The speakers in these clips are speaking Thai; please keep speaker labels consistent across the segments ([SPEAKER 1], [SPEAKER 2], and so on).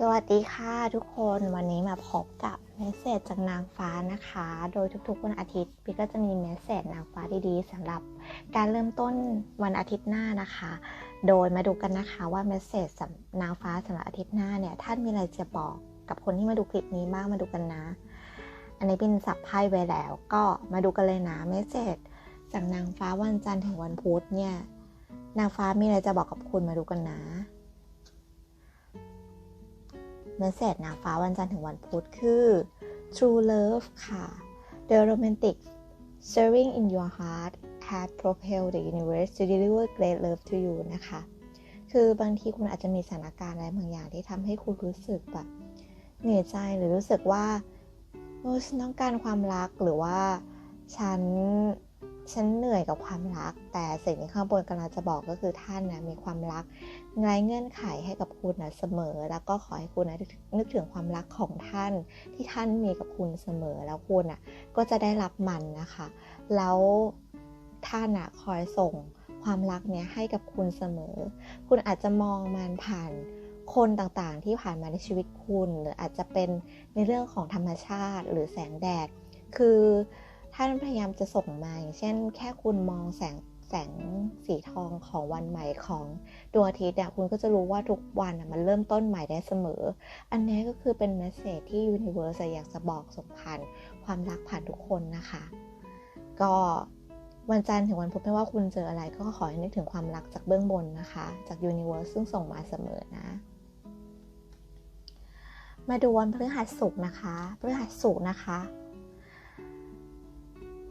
[SPEAKER 1] สวัสดีค่ะทุกคนวันนี้มาพบกับเมสเซจจากนางฟ้านะคะ โดยทุกๆวันอาทิตย์พี่ก็จะมีเมสเซจนางฟ้าดีๆสำหรับการเริ่มต้นวันอาทิตย์หน้านะคะ โดยมาดูกันนะคะว่าเมสเซจนางฟ้าสำหรับอาทิตย์หน้าเนี่ยท่านมีอะไรจะบอกกับคนที่มาดูคลิปนี้บ้างมาดูกันนะ อันนี้เป็นสับไพ่ไว้แล้ว ก็มาดูกันเลยนะเมสเซจจากนางฟ้าวันจันทร์ถึงวันพุธเนี่ยนางฟ้ามีอะไรจะบอกกับคุณมาดูกันนะ เมสเซจนางฟ้าวันจันทร์ถึงวันพุธคือ True Love ค่ะ The romantic stirring in your heart had propelled the universe to deliver great love to you นะคะ คือบางทีคุณอาจจะมีสถานการณ์อะไรบางอย่างที่ทำให้คุณรู้สึกแบบเหนื่อยใจหรือรู้สึกว่าโอ้ฉันต้องการความรักหรือว่าฉัน ฉันเหนื่อยกับความรัก แต่สิ่งที่ข้างบนกำลังจะบอกก็คือท่านนะมีความรักไร้เงื่อนไขให้กับคุณนะเสมอ แล้วก็ขอให้คุณนะนึกถึงความรักของท่าน ที่ท่านมีกับคุณเสมอแล้วคุณอะก็จะได้รับมันนะคะ แล้วท่านอะคอยส่งความรักเนี้ยให้กับคุณเสมอ คุณอาจจะมองมันผ่านคนต่างๆ ที่ผ่านมาในชีวิตคุณ หรืออาจจะเป็นในเรื่องของธรรมชาติหรือแสงแดด คือ ท่านพยายามจะส่งมาอย่างเช่น แค่คุณมองแสงแสงสีทองของวันใหม่ของดวงอาทิตย์เนี่ยคุณก็จะรู้ว่าทุกวันมันเริ่มต้นใหม่ได้เสมอ อันนี้ก็คือเป็นเมสเซจที่ยูนิเวอร์สอยากจะบอกส่งผ่านความรักผ่านทุกคนนะคะ ก็วันจันทร์ถึงวันพุธไม่ว่าคุณเจออะไรก็ขอให้นึกถึงความรักจากเบื้องบนนะคะ จากยูนิเวอร์สซึ่งส่งมาเสมอนะ มาดูวันพฤหัสสุกนะคะพฤหัสสุกนะคะ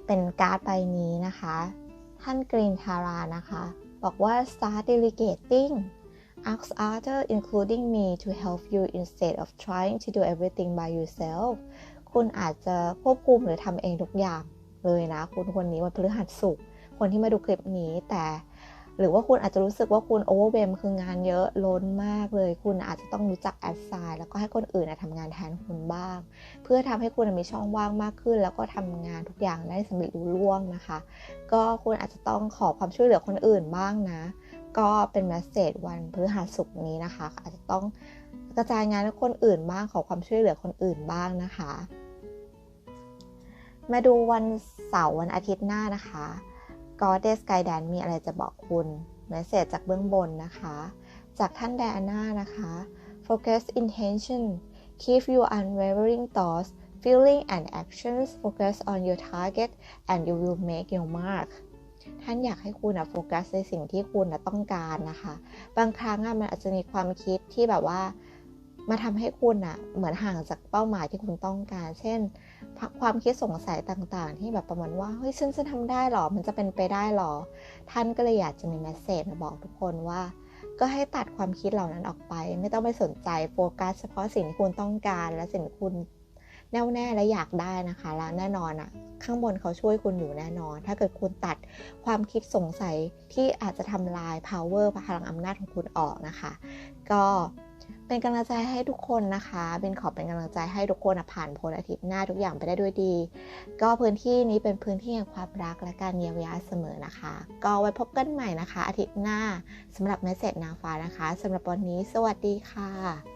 [SPEAKER 1] เป็นการ์ดใบนี้นะคะ ท่านกรีนทารานะคะ บอกว่า start delegating ask others including me to help you instead of trying to do everything by yourself คุณอาจจะควบคุมหรือทำเองทุกอย่างเลยนะ คุณคนนี้วันพฤหัสสุกคนที่มาดูคลิปนี้แต่ หรือว่าคุณอาจจะรู้สึกว่าคุณโอเวอร์เบมคืองานเยอะล้นมากเลย คุณอาจจะต้องรู้จักแอดไซน์แล้วก็ให้คนอื่นทำงานแทนคุณบ้าง เพื่อทำให้คุณมีช่องว่างมากขึ้น แล้วก็ทำงานทุกอย่างได้สำเร็จรุ่ล่วงนะคะ ก็คุณอาจจะต้องขอความช่วยเหลือคนอื่นบ้างนะ ก็เป็นแมสเซจวันพฤหัสสุกร์นี้นะคะ อาจจะต้องกระจายงานให้คนอื่นบ้างขอความช่วยเหลือคนอื่นบ้างนะคะ มาดูวันเสาร์วันอาทิตย์หน้านะคะ Goddess Guidance มีอะไรจะบอกคุณเมสเซจจากเบื้องบนนะคะ จากท่านแดอาน่านะคะ Focus intention keep your unwavering thoughts feeling and actions focus on your target and you will make your mark ท่านอยากให้คุณโฟกัสในสิ่งที่คุณต้องการนะคะ บางครั้งมันอาจจะมีความคิดที่แบบว่ามาทำให้คุณอะเหมือนห่างจากเป้าหมายที่คุณต้องการ เช่น ความคิดสงสัยต่างๆ ที่แบบประมาณว่าเฮ้ยฉันจะทำได้หรอ มันจะเป็นไปได้หรอ ท่านก็เลยอยากจะมีแมสเซจมาบอกทุกคนว่า ก็ให้ตัดความคิดเหล่านั้นออกไป ไม่ต้องไปสนใจโฟกัสเฉพาะสิ่งที่คุณต้องการและสิ่งที่คุณแน่วแน่และอยากได้นะคะแล้วแน่นอนอะข้างบนเขาช่วยคุณอยู่แน่นอน ถ้าเกิดคุณตัดความคิดสงสัยที่อาจจะทำลาย power พลังอำนาจของคุณออกนะคะ ก็ เป็นกำลังใจให้ทุกคนนะคะเป็นขอเป็นกำลังใจให้ทุกคนผ่านพ้นอาทิตย์หน้าทุกอย่างไปได้ด้วยดี ก็พื้นที่นี้เป็นพื้นที่แห่งความรักและการเยียวยาเสมอนะคะ ก็ไว้พบกันใหม่นะคะ อาทิตย์หน้าสำหรับเมสเซจนางฟ้านะคะสำหรับวันนี้ สวัสดีค่ะ